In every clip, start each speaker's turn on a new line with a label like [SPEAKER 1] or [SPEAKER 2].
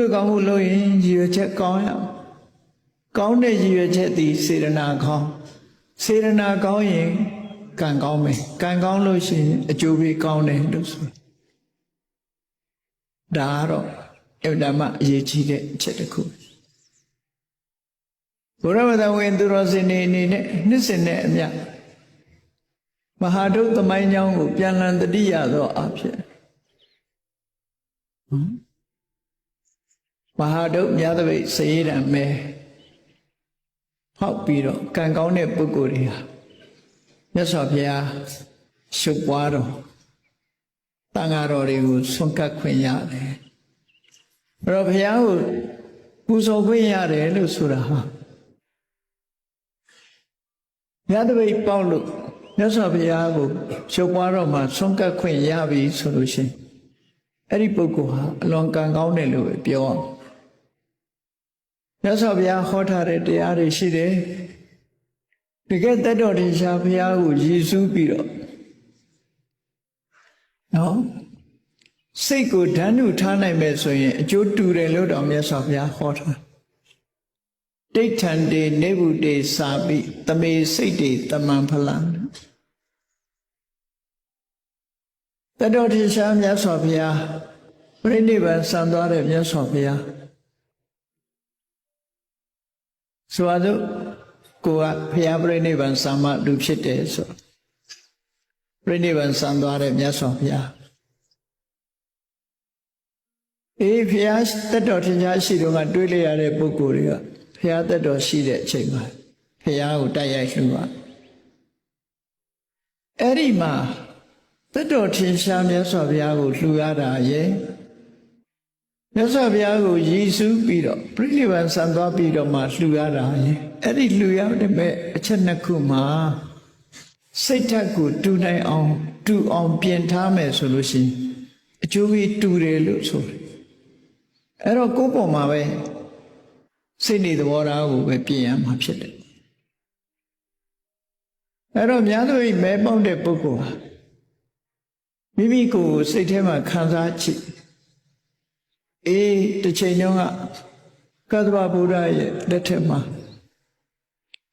[SPEAKER 1] ကုသိုလ်ကောင်းမှုလုပ်ရင်ရည်ရွယ်ချက်ကောင်းရအောင်ကောင်းတဲ့ရည်ရွယ်ချက်သည်စေရနာကောင်းစေရနာကောင်းရင်ကံကောင်းမယ်ကံကောင်းလို့ရှိရင်အကျိုးပေးကောင်းတယ်လို့ဆိုဒါကတော့အဗ္ဗဓမ္မအရေးကြီးတဲ့အချက်တစ်ခုဘုရားဝတ္တဝင်သူတော်စင်နေအနေနဲ့နှစ်စင်နဲ့အမြတ်မဟာဒုသမိုင်းကြောင်းကိုပြန်လည်တတိယသောအဖြစ်မ ဟာဒုမြတ်တပိတ်စေရံမဲဟောက်ပြီးတော့ကံကောင်းတဲ့ပုဂ္ဂိုလ်တွေဟာမြတ်စွာဘုရားရှုပ်ပွားတော်တန်ဃာတော်တွေကိုဆွန့်ကပ်ခွင့်ရတယ်အဲ့တော့ဘုရားကိုပူဇော်ခွင့်ရတယ်လို့ဆိုတာဟာမြတ်တပိတ်ပေါက်လို့မြတ်စွာဘုရားကိုရှုပ်ပွားတော်မှာဆွန့်ကပ်ခွင့်ရပြီဆိုလို့ရှိရင်အဲ့ဒီပုဂ္ဂိုလ်ဟာအလွန်ကံကောင်းတယ်လို့ပဲပြောအောင် မြတ်စွာဘုရားဟောထားတဲ့တရားတွေရှိတယ်တကယ်တတ်တော်တင်ရှားဘုရားကိုရည်စူးပြီးတော့နော်စိတ်ကိုဓာတ်နုထားနိုင်မယ်ဆိုရင်အကျိုးတူတယ်လို့တော်မြတ်စွာဘုရားဟောထားဒိဋ္ဌံတေနေဗုတေစာပိတမေစိတ်တေတမံဖလံတတ်တော်တင်ရှားမြတ်စွာဘုရားပြိဋိဘံစံသွားတဲ့မြတ်စွာဘုရား ဆိုပါစို့ကိုကဘုရားပြိဋိဘံစံမလူဖြစ်တယ်ဆိုပြိဋိဘံစံသွားတဲ့မြတ်စွာဘုရားအေးဘုရားတက်တော်ထင်ရှားရှိတော့ကတွေးလိုက်ရတဲ့ပုဂ္ဂိုလ်တွေကဘုရားတက်တော်ရှိတဲ့အချိန်မှာဘုရားကိုတိုက်ရိုက်လှူပါအဲ့ဒီမှာတက်တော်ထင်ရှားမြတ်စွာဘုရားကိုလှူရတာရဲ့ မြတ်စွာဘုရားကိုရည်စူးပြီးတော့ပြိဋိဘံစံသွားပြီးတော့မှလှူရတာရဲ့အဲ့ဒီလှူရတဲ့မဲ့အချက်နှစ်ခုမှာစိတ်ဓာတ်ကိုတူနိုင်အောင်တူအောင်ပြင်ထားမယ်ဆိုလို့ရှိရင်အကျိုးကြီးတူတယ်လို့ဆိုတယ်အဲ့တော့ကိုယ့်ပုံမှာပဲစိတ်နေသဘောထားကိုပဲပြင်ရမှာဖြစ်တယ်အဲ့တော့များသောမဲပေါက်တဲ့ပုဂ္ဂိုလ်ဟာမိမိကိုယ်စိတ်ထဲမှာခံစားချစ် အေးတစ်ချိန်တုန်းကကသဗ္ဗဗုဒ္ဓရဲ့လက်ထက်မှာ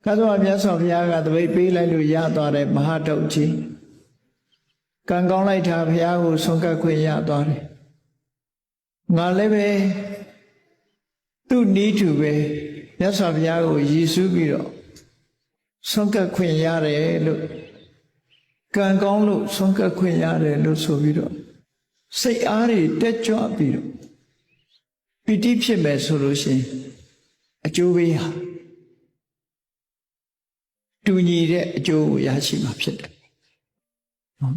[SPEAKER 1] ကသဗ္ဗမြတ်စွာဘုရားကတပိတ်ပေးလိုက်လို့ရသွားတဲ့မဟာတုတ်ကြီးကံကောင်းလိုက်တာဘုရားကိုဆုံးကပ်ခွင့်ရသွားတယ်ငါလည်းပဲသူ့နီးတူပဲမြတ်စွာဘုရားကိုရည်စူးပြီးတော့ဆုံးကပ်ခွင့်ရတယ်လို့ကံကောင်းလို့ဆုံးကပ်ခွင့်ရတယ်လို့ဆိုပြီးတော့စိတ်အားတွေတက်ကြွပြီးတော့ ပီတိဖြစ်မယ်ဆိုလို့ရှိရင်အကျိုးပေးဟာတူညီတဲ့အကျိုးကိုရရှိမှာဖြစ်တယ်နော်